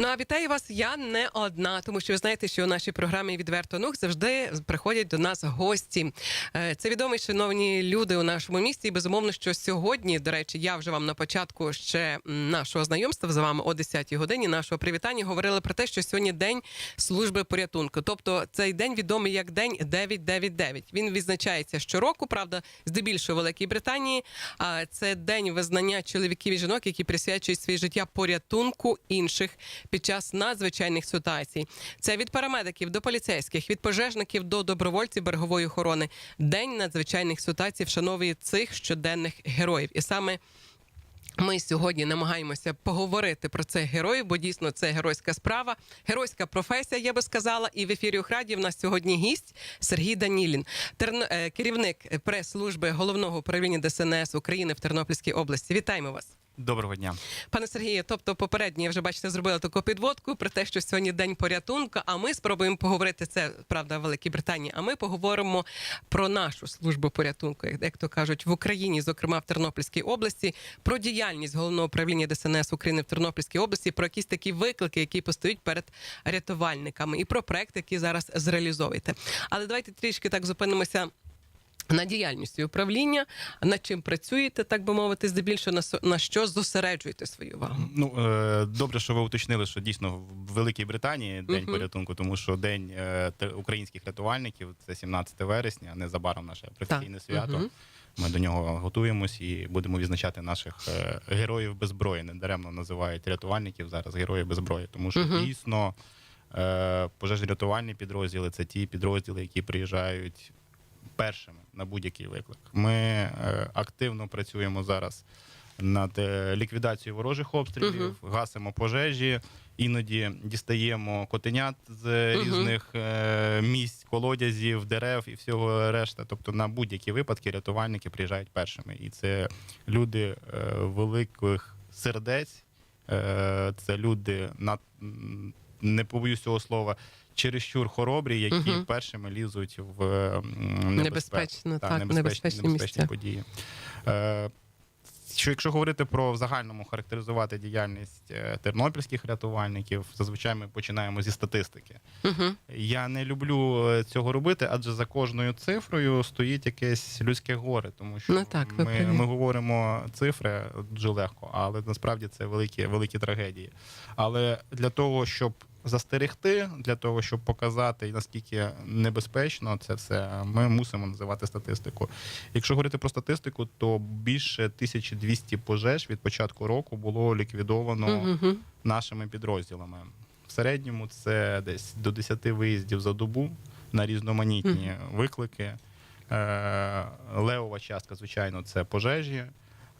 Ну а вітаю вас. Я не одна, тому що ви знаєте, що у нашій програмі відверто нух завжди приходять до нас гості. Е, Це відомі шановні люди у нашому місті. І безумовно, що сьогодні, до речі, я вже вам на початку ще нашого знайомства з вами о 10-й годині нашого привітання говорили про те, що сьогодні день служби порятунку. Тобто цей день відомий як день 999. Він відзначається щороку, правда, здебільшого Великій Британії. А це день визнання чоловіків і жінок, які присвячують своє життя порятунку інших під час надзвичайних ситуацій. Це від парамедиків до поліцейських, від пожежників до добровольців берегової охорони. День надзвичайних ситуацій вшановує цих щоденних героїв. І саме ми сьогодні намагаємося поговорити про цих героїв, бо дійсно це геройська справа, геройська професія, я би сказала. І в ефірі Охраді в нас сьогодні гість Сергій Данілін, терно- е, керівник прес-служби головного управління ДСНС України в Тернопільській області. Вітаємо вас. Доброго дня. Пане Сергію, тобто попередньо я вже бачите, зробила таку підводку про те, що сьогодні день порятунку. А ми спробуємо поговорити це правда в Великій Британії. А ми поговоримо про нашу службу порятунку, як, то кажуть, в Україні, зокрема в Тернопільській області, про діяльність головного управління ДСНС України в Тернопільській області, про якісь такі виклики, які постають перед рятувальниками, і про проекти, які зараз зреалізовуєте. Але давайте трішки так зупинимося. На діяльності управління, над чим працюєте, так би мовити, здебільшого на, на що зосереджуєте свою увагу. Ну е, добре, що ви уточнили, що дійсно в Великій Британії день Мгм. порятунку, тому що день е, українських рятувальників це 17 вересня, незабаром наше професійне свято. Мгм. Ми до нього готуємось і будемо відзначати наших е, героїв без зброї. Недаремно називають рятувальників зараз герої без зброї, тому що Мгм. дійсно е, пожежно-рятувальні підрозділи це ті підрозділи, які приїжджають першими на будь-який виклик. Ми е, активно працюємо зараз над е, ліквідацією ворожих обстрілів, гасимо пожежі, іноді дістаємо котенят з різних е, місць, колодязів, дерев і всього решта. Тобто на будь-які випадки рятувальники приїжджають першими. І це люди великих сердець, це люди над не побоюсь цього слова. Чересчур хоробрі, які Мгм. першими лізуть в небезпеку. Небезпечно, Та, так, небезпечні місця. події. Е, що якщо говорити про в загальному характеризувати діяльність е, тернопільських рятувальників, зазвичай ми починаємо зі статистики. Угу. Я не люблю е, цього робити, адже за кожною цифрою стоїть якесь людське горе, тому що Ну так, ми, ми говоримо цифри дуже легко, але насправді це великі, великі трагедії. Але для того, щоб застерегти, для того, щоб показати наскільки небезпечно це все, ми мусимо називати статистику. Якщо говорити про статистику, то більше 1200 пожеж від початку року було ліквідовано Угу. нашими підрозділами. В середньому це десь до 10 виїздів за добу на різноманітні виклики. Е, Левова частка, звичайно, це пожежі.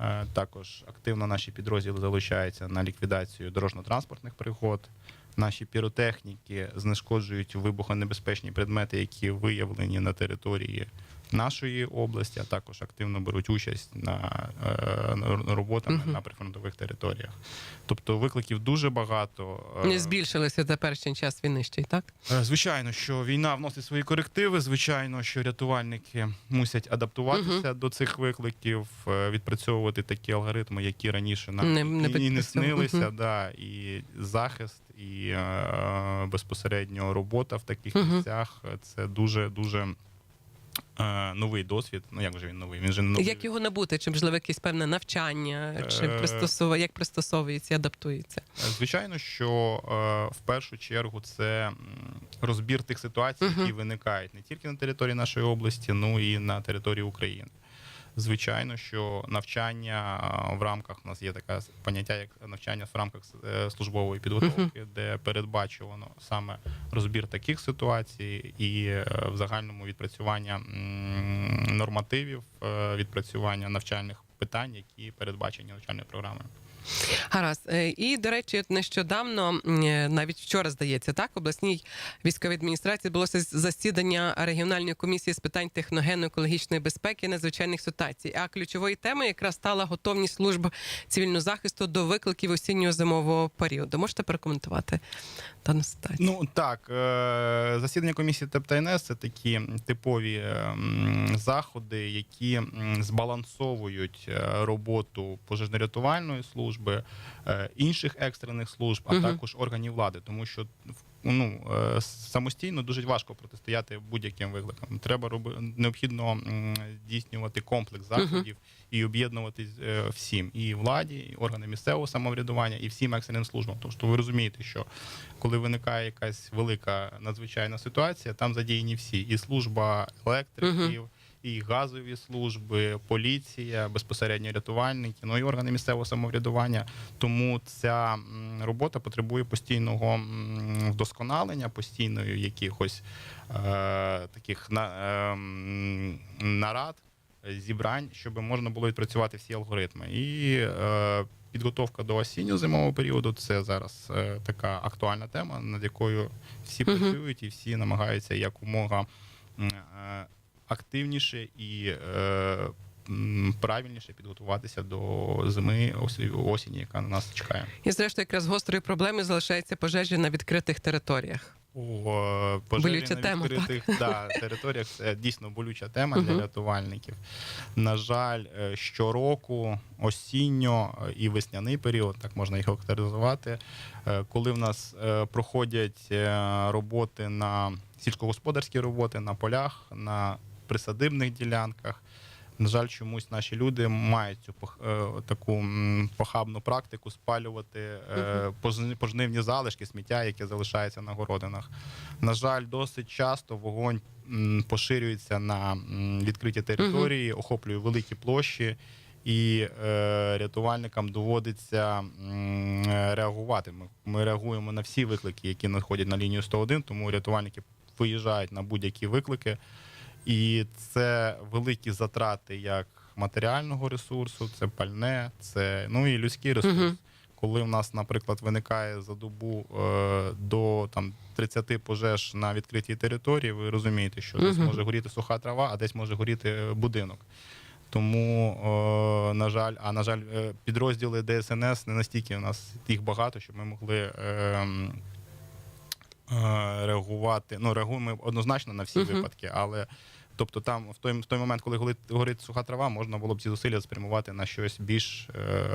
Е, Також активно наші підрозділи залучаються на ліквідацію дорожньо-транспортних пригод. Наші піротехніки знешкоджують вибухонебезпечні предмети, які виявлені на території нашої області, а також активно беруть участь на, е, на роботами Мгм. на прифронтових територіях. Тобто викликів дуже багато. Е, Не збільшилися теперішній час війни ще й так. Е, Звичайно, що війна вносить свої корективи. Звичайно, що рятувальники мусять адаптуватися до цих викликів, е, відпрацьовувати такі алгоритми, які раніше нам Не- не і, не снилися. Мгм. Да, і захист, і е, безпосередньо робота в таких Мгм. місцях е, це дуже дуже. е, Новий досвід. Ну як же він новий? Він же не новий. Як його набути? Чи можливо якесь певне навчання, чи Е. пристосовує, як пристосовується, адаптується? Звичайно, що е, в першу чергу це розбір тих ситуацій, які виникають не тільки на території нашої області, ну і на території України. Звичайно, що навчання в рамках у нас є таке поняття, як навчання в рамках е, службової підготовки, де передбачувано саме розбір таких ситуацій і е, в загальному відпрацювання нормативів, е, відпрацювання навчальних питань, які передбачені навчальною програмою. Гаразд. Е, І, до речі, нещодавно, е, навіть вчора, здається, так, обласній військовій адміністрації відбулося засідання регіональної комісії з питань техногенно-екологічної безпеки і надзвичайних ситуацій. А ключовою темою якраз стала готовність служб цивільного захисту до викликів осінньо-зимового періоду. Можете прокоментувати дану ситуацію? Ну так, е, засідання комісії ТЕП це такі типові заходи, які збалансовують роботу пожежно-рятувальної служби. Служби, е, інших екстрених служб, а також органів влади, тому що ну е, самостійно дуже важко протистояти будь-яким викликам. Треба роби необхідно здійснювати комплекс заходів і об'єднуватись е, всім і владі, і органи місцевого самоврядування, і всім екстреним службам. Тому що ви розумієте, що коли виникає якась велика надзвичайна ситуація, там задіяні всі, і служба електриків. І газові служби, поліція, безпосередньо рятувальники, ну і органи місцевого самоврядування. Тому ця робота потребує постійного вдосконалення, постійної якихось е, таких на, е, нарад, зібрань, щоб можна було відпрацювати всі алгоритми. І е, підготовка до осінньо-зимового періоду це зараз е, така актуальна тема, над якою всі працюють і всі намагаються якомога е, активніше і е, правильніше підготуватися до зими осі- осені, яка на нас чекає. І зрештою, якраз гострою проблемою залишається пожежі на відкритих територіях. У пожежі Болюча на тема, відкритих да, територіях це дійсно болюча тема для рятувальників. На жаль, е, щороку осінньо е, і весняний період, так можна їх характеризувати, коли в нас проходять роботи на сільськогосподарські роботи на полях, на присадибних ділянках. На жаль, чомусь наші люди мають цю е, таку похабну практику спалювати е, пожнивні залишки, сміття, яке залишається на городинах. На жаль, досить часто вогонь поширюється на відкриті території, охоплює великі площі, і е, рятувальникам доводиться е, реагувати. Ми, ми реагуємо на всі виклики, які надходять на лінію 101, тому рятувальники виїжджають на будь-які виклики. І це великі затрати як матеріального ресурсу, це пальне, це ну і людський ресурс. Мгм. Коли в нас, наприклад, виникає за добу е, до там 30 пожеж на відкритій території, ви розумієте, що десь може горіти суха трава, а десь може горіти е, будинок. Тому, е, на жаль, а на жаль, е, підрозділи ДСНС не настільки у нас їх багато, щоб ми могли. Е, реагувати. Ну, реагуємо однозначно на всі Мгм. випадки, але тобто там в той, в той момент, коли горить, горить суха трава, можна було б ці зусилля спрямувати на щось більш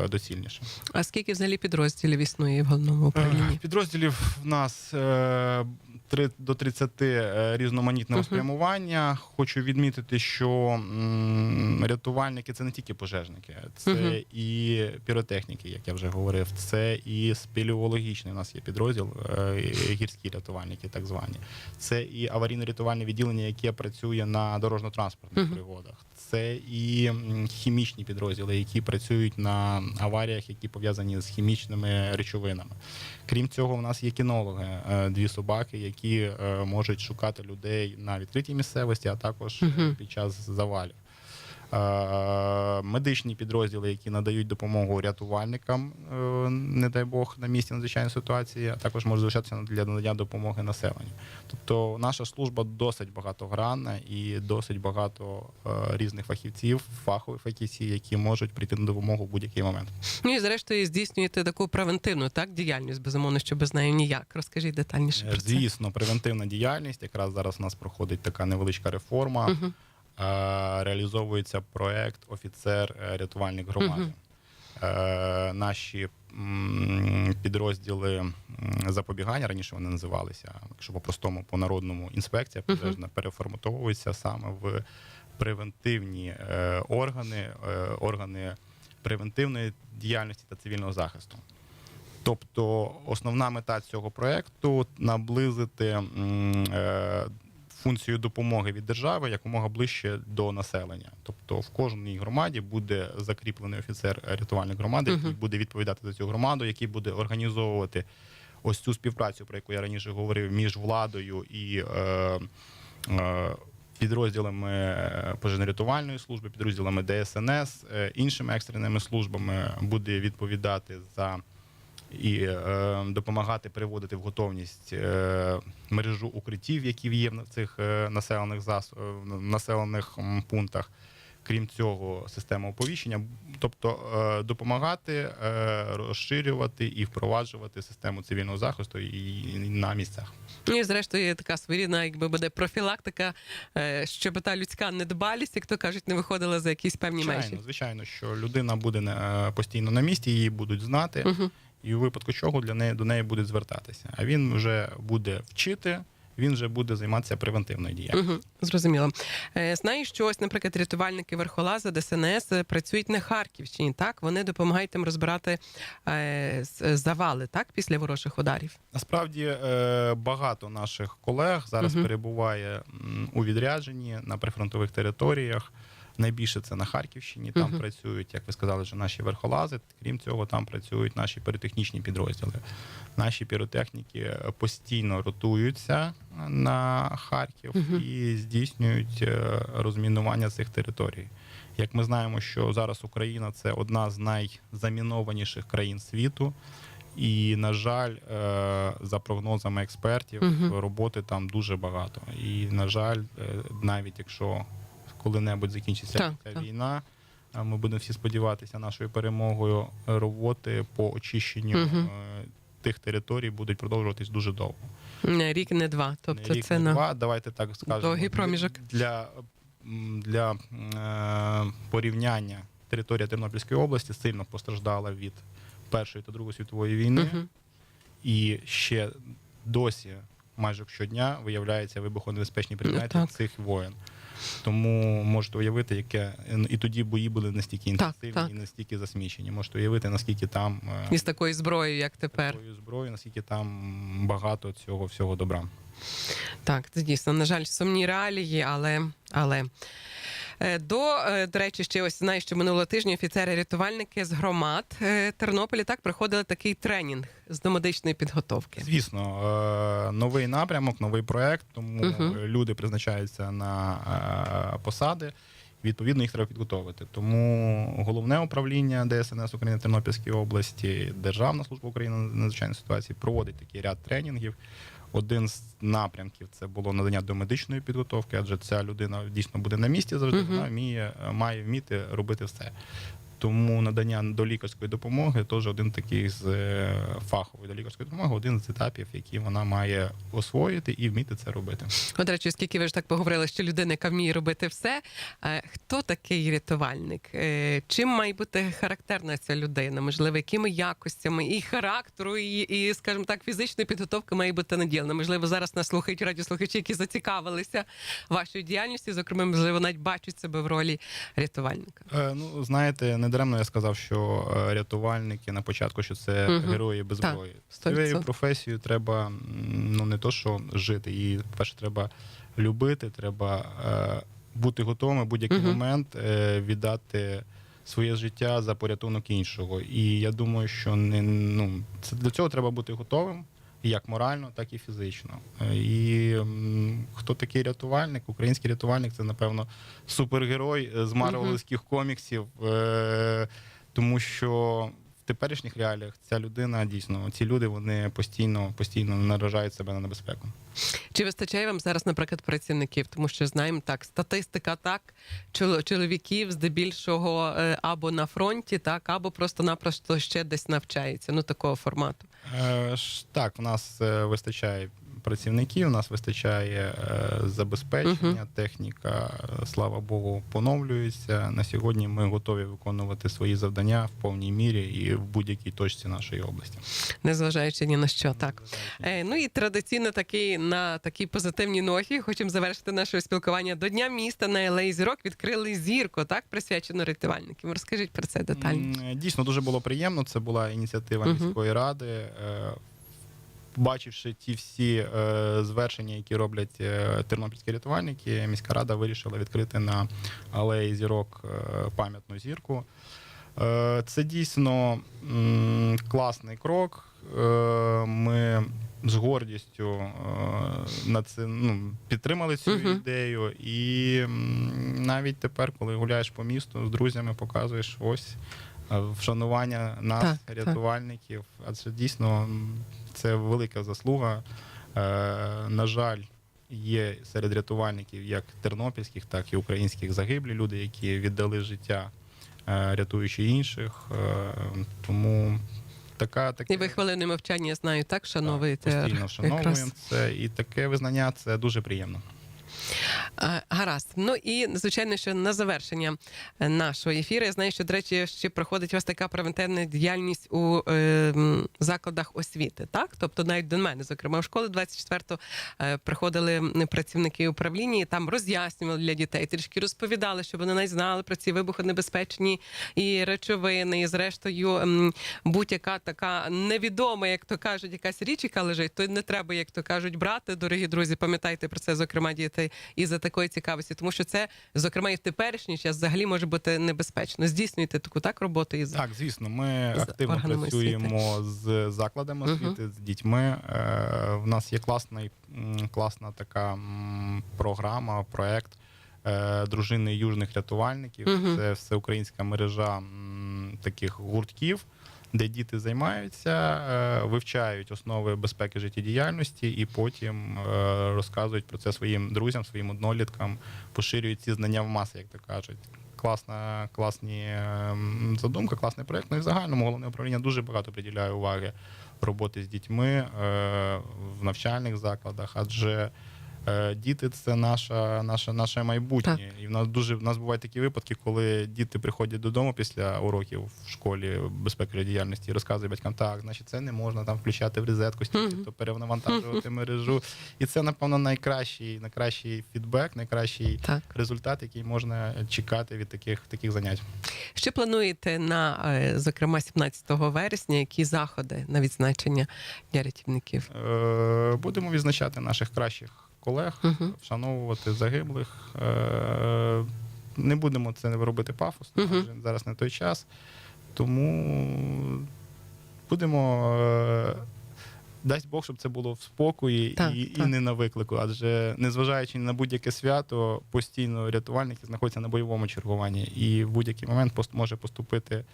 е, доцільніше. А скільки взагалі підрозділів існує в головному управлінні? Е, Підрозділів в нас е, три- до 30 е, різноманітного Мгм. спрямування. Хочу відмітити, що м, рятувальники це не тільки пожежники, це Мгм. і піротехніки, як я вже говорив, це і спелеологічний. У нас є підрозділ, е, гірські рятувальники, так звані. Це і аварійно-рятувальне відділення, яке працює на дорожньо-транспортних Мгм. пригодах. Це і хімічні підрозділи, які працюють на аваріях, які пов'язані з хімічними речовинами. Крім цього, у нас є кінологи, е, дві собаки, які е, можуть шукати людей на відкритій місцевості, а також uh -huh. під час завалів. Е, Медичні підрозділи, які надають допомогу рятувальникам, е, не дай Бог, на місці надзвичайної ситуації, а також можуть залишатися для надання допомоги населенню. Тобто наша служба досить багатогранна і досить багато е, різних фахівців, фахових фахівців, які можуть прийти на допомогу в будь-який момент. Ну і зрештою здійснюєте таку превентивну так діяльність, безумовно, що без неї ніяк. Розкажіть детальніше про це. Звісно, превентивна діяльність. Якраз зараз у нас проходить така невеличка реформа. Мгм. Е, Реалізовується проект офіцер е, рятувальник громади. Е, Наші підрозділи запобігання раніше вони називалися, якщо по-простому, по-народному, інспекція пожежна переформатовується саме в превентивні е, органи, органи превентивної діяльності та цивільного захисту. Тобто основна мета цього проекту наблизити функцію допомоги від держави якомога ближче до населення. Тобто в кожній громаді буде закріплений офіцер рятувальник громади, який буде відповідати за цю громаду, який буде організовувати ось цю співпрацю, про яку я раніше говорив, між владою і. Е, е, Підрозділами е, пожежно-рятувальної служби, підрозділами ДСНС, е, іншими екстреними службами буде відповідати за і е, допомагати приводити в готовність е, мережу укриттів, які є в цих е, населених зас... е, населених пунктах. Крім цього, система оповіщення, тобто е, допомагати е, розширювати і впроваджувати систему цивільного захисту і, на місцях. Ну і зрештою така своєрідна, якби буде профілактика, е, щоб та людська недбалість, як то кажуть, не виходила за якісь певні Звичайно, межі. звичайно, що людина буде постійно на місці, її будуть знати, Угу. і у випадку чого для неї до неї будуть звертатися. А він вже буде вчити, він вже буде займатися превентивною дією. Угу, зрозуміло. Е, знаю, що ось, наприклад, рятувальники Верхолаза ДСНС е, працюють на Харківщині. Так вони допомагають там розбирати е, завали, так після ворожих ударів. Насправді багато наших колег зараз угу. перебуває у відрядженні на прифронтових територіях. Найбільше це на Харківщині. Там Мгм. працюють, як ви сказали, вже наші верхолази. Крім цього, там працюють наші піротехнічні підрозділи. Наші піротехніки е, постійно ротуються на Харків Мгм. і здійснюють е, розмінування цих територій. Як ми знаємо, що зараз Україна це одна з найзамінованіших країн світу. І, на жаль, е, за прогнозами експертів, Мгм. роботи там дуже багато. І, на жаль, е, навіть якщо коли-небудь закінчиться Так, ця так. війна, а ми будемо всі сподіватися нашою перемогою. Роботи по очищенню е, тих територій будуть продовжуватись дуже довго. Не рік, не два. Тобто Не рік, це не на два. Давайте так скажемо. довгий проміжок. для, для е, порівняння. Територія Тернопільської області сильно постраждала від Першої та Другої світової війни, Мгм. і ще досі майже щодня виявляються вибухонебезпечні предмети так. цих воєн. Тому можете уявити, яке і тоді бої були настільки інтенсивні так. і настільки засмічені. Можете уявити, наскільки там е, із такою зброєю, як тепер. такою зброєю, наскільки там багато цього всього добра. Так, це дійсно, на жаль, сумні реалії, але. але. Е, До, е, до речі, ще ось знаю, що минулого тижня офіцери-рятувальники з громад е, Тернополі так проходили такий тренінг з домедичної підготовки. Звісно, новий напрямок, новий проект, тому Мгм. люди призначаються на посади. Відповідно, їх треба підготовити. Тому головне управління ДСНС України Тернопільській області, Державна служба України надзвичайної ситуації проводить такий ряд тренінгів. Один з напрямків це було надання домедичної підготовки, адже ця людина дійсно буде на місці завжди. Вона вміє, має вміти робити все. Тому надання до лікарської допомоги теж один такий з е, фахової до лікарської допомоги, один з етапів, які вона має освоїти і вміти це робити. От, речі, оскільки ви ж так поговорили, що людина, яка вміє робити все. е, Хто такий рятувальник? Е, Чим має бути характерна ця людина? Можливо, якими якостями і характеру, і, і скажімо так, фізичної підготовки має бути наділена? Можливо, зараз нас слухають радіослухачі, які зацікавилися вашою діяльністю. Зокрема, можливо, навіть бачать себе в ролі рятувальника. Е, ну, знаєте, недаремно я сказав, що е, рятувальники на початку, що це Мгм. герої без зброї. З цією професією треба ну не то, що жити. Її перше треба любити, треба е, бути готовим в будь-який Мгм. момент е, віддати. Своє життя за порятунок іншого, і я думаю, що не ну це для цього треба бути готовим як морально, так і фізично. Е, І хто такий рятувальник? Український рятувальник це напевно супергерой з марвелівських коміксів, е, тому що теперішніх реаліях ця людина дійсно ці люди вони постійно постійно наражають себе на небезпеку. Чи вистачає вам зараз, наприклад, працівників? Тому що знаємо так, статистика так, чол- чоловіків здебільшого е, або на фронті, так, або просто-напросто ще десь навчається. Ну такого формату. Е, ж, Так, в нас е, вистачає працівників, у нас вистачає е, забезпечення, техніка, е, слава Богу, поновлюється. На сьогодні ми готові виконувати свої завдання в повній мірі і в будь-якій точці нашої області. Незважаючи ні на що, так. Е, ну і традиційно таки на такій позитивній ноті хочемо завершити наше спілкування до Дня міста на Елей Зірок. Відкрили зірку, так присвячену рятувальникам. Розкажіть про це детально. Дійсно дуже було приємно. Це була ініціатива міської ради. Е, Бачивши ті всі е, звершення, які роблять е, тернопільські рятувальники, міська рада вирішила відкрити на алеї зірок е, пам'ятну зірку. Е, це дійсно м, класний крок. Е, ми з гордістю е, на це ну, підтримали цю Мгм. ідею, і м, навіть тепер, коли гуляєш по місту з друзями, показуєш ось вшанування нас, Так, так. рятувальників. Адже дійсно це велика заслуга. Е, на жаль, є серед рятувальників як тернопільських, так і українських загиблі люди, які віддали життя, е, рятуючи інших. Е, Тому така таке І ви хвилини мовчання я знаю, так шановуєте так, постійно якраз. це, і таке визнання це дуже приємно. Е, Гаразд. Ну і звичайно, що на завершення е, нашого ефіру я знаю, що до речі, ще проходить у вас така превентивна діяльність у е, закладах освіти. Так, тобто навіть до мене, зокрема, в школу 24-го е, приходили працівники управління, і там роз'яснювали для дітей, трішки розповідали, щоб вони навіть знали про ці вибухонебезпечні і речовини, і зрештою м, будь-яка така невідома, як то кажуть, якась річ, яка лежить, то не треба, як то кажуть, брати, дорогі друзі. Пам'ятайте про це, зокрема, дітей, і за такої цікавості, тому що це, зокрема, і в теперішній час взагалі може бути небезпечно. Здійснюйте таку так роботу і Так, звісно, ми з активно працюємо з закладами освіти, з дітьми. Е, В нас є класний, класна така програма, проект е, дружини южних рятувальників. Мгм. Це всеукраїнська мережа таких гуртків. Де діти займаються, е, вивчають основи безпеки життєдіяльності і потім е, розказують про це своїм друзям, своїм одноліткам, поширюють ці знання в маси, як то кажуть. Класна, класні ем, задумка, класний проект. Ну і в загальному головне управління дуже багато приділяє уваги роботи з дітьми е, в навчальних закладах, адже діти це наша, наша, наше майбутнє. Так. І в нас дуже в нас бувають такі випадки, коли діти приходять додому після уроків в школі безпеки діяльності і розказують батькам, так, значить, це не можна там включати в розетку, стільки, Мгм. то перенавантажувати мережу. І це, напевно, найкращий, найкращий фідбек, найкращий так. результат, який можна чекати від таких, таких занять. Що плануєте на е, зокрема 17 вересня? Які заходи на відзначення дня рятівників? Е, Будемо відзначати наших кращих колег, Мгм. вшановувати загиблих. Е, Не будемо це робити пафосно, адже зараз не той час. Тому будемо. Дасть Бог, щоб це було в спокої Так, і, так. і не на виклику. Адже незважаючи на будь-яке свято, постійно рятувальники знаходяться на бойовому чергуванні, і в будь-який момент пост- може поступити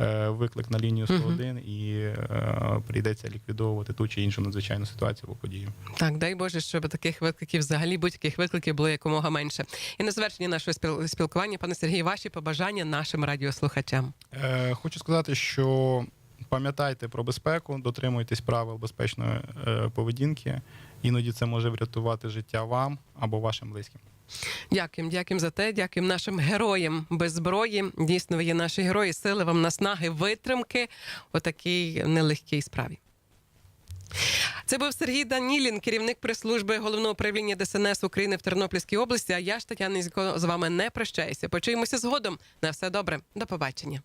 е, виклик на лінію 101 і е, прийдеться ліквідовувати ту чи іншу надзвичайну ситуацію або подію. Так, дай Боже, щоб таких викликів, взагалі будь-яких викликів було якомога менше. І на завершення нашого спіл- спілкування, пане Сергій, ваші побажання нашим радіослухачам. Е, хочу сказати, що пам'ятайте про безпеку, дотримуйтесь правил безпечної е, поведінки. Іноді це може врятувати життя вам або вашим близьким. Дякуємо, дякуємо за те. Дякуємо нашим героям без зброї. Дійсно, ви є наші герої. Сили вам наснаги, витримки у такій нелегкій справі. Це був Сергій Данілін, керівник прес-служби головного управління ДСНС України в Тернопільській області. А я ж Тетяна з вами не прощаюся. Почуємося згодом. На все добре. До побачення.